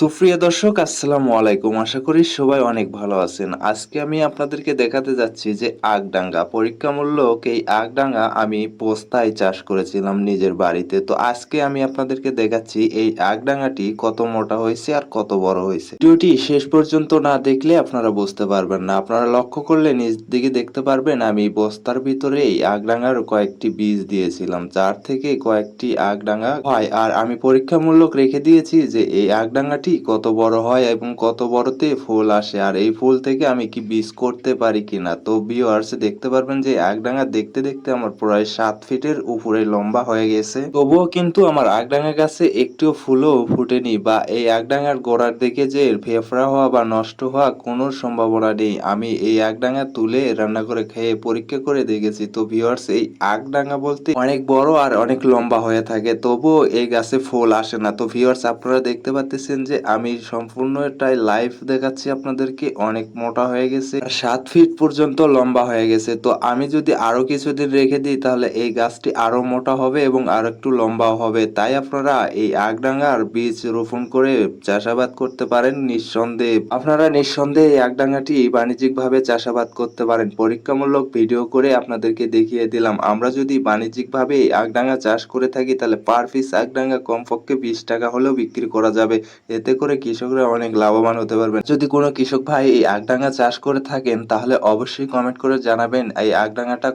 সুপ্রিয় দর্শক, আসসালামু আলাইকুম। আশা করি সবাই অনেক ভালো আছেন। আজকে আমি আপনাদেরকে দেখাতে যাচ্ছি যে আগডাঙ্গা পরীক্ষামূলক এই আগডাঙ্গা আমি পোস্তায় চাষ করেছিলাম নিজের বাড়িতে। তো আজকে আমি আপনাদেরকে দেখাচ্ছি এই আগডাঙ্গাটি কত মোটা হয়েছে আর কত বড় হয়েছে। ভিডিওটি শেষ পর্যন্ত না দেখলে আপনারা বুঝতে পারবেন না। আপনারা লক্ষ্য করলে নিজ দিকে দেখতে পারবেন, আমি বস্তার ভিতরে এই আগডাঙ্গার কয়েকটি বীজ দিয়েছিলাম, যার থেকে কয়েকটি আগডাঙ্গা হয়। আর আমি পরীক্ষামূলক রেখে দিয়েছি যে এই আগডাঙ্গাটি কত বড় হয় এবং কত বড়তে ফুল আসে, আর এই ফুল থেকে আমি কি বীজ করতে পারি কিনা? তো ভিউয়ার্স দেখতে পারবেন যে আগডাঙ্গা দেখতে দেখতে আমার প্রায় সাত ফিটের উপরে লম্বা হয়ে গেছে। তবুও কিন্তু আমার আগডাঙ্গা গাছে একটুও ফুলও ফুটেনি বা এই আগডাঙ্গার গোড়ার দিকে যে ফেফড়া হওয়া বা নষ্ট হওয়া কোনো সম্ভাবনা নেই। আমি এই আগডাঙ্গা তুলে রান্না করে খেয়ে পরীক্ষা করে দেখেছি। তো ভিউয়ার্স এই আগডাঙ্গা বলতে অনেক বড় আর অনেক লম্বা হয়ে থাকে, তবুও এই গাছে ফুল আসে না। তো ভিউয়ার্স আপনারা দেখতে পাচ্ছেন যে আমি সম্পূর্ণটাই লাইভ দেখাচ্ছি আপনাদেরকে, অনেক মোটা হয়ে গেছে সাত ফিট পর্যন্ত লম্বা হয়ে গেছে। তো আমি যদি আরও কিছুদিন রেখে দিই, তাহলে এই গাছটি আরও মোটা হবে এবং আরও একটু লম্বাও হবে। তাই আপনারা এই আগডাঙ্গার বীজ রোপণ করে চাষাবাদ করতে পারেন নিঃসন্দেহে। আপনারা নিঃসন্দেহে এই আগডাঙ্গাটি বাণিজ্যিক ভাবে চাষাবাদ করতে পারেন। পরীক্ষামূলক ভিডিও করে আপনাদেরকে দেখিয়ে দিলাম। আমরা যদি বাণিজ্যিক ভাবে আগডাঙ্গা চাষ করে থাকি, তাহলে পার পিস আগডাঙ্গা কমপক্ষে বিশ টাকা হলেও বিক্রি করা যাবে। এতে করে কৃষকরা অনেক লাভবান হতে পারবেন। যদি কোনো কৃষক ভাই এই আখডাঙ্গা চাষ করে থাকেন, তাহলে অবশ্যই কমেন্ট করে জানাবেন এই আগডাঙ্গাটা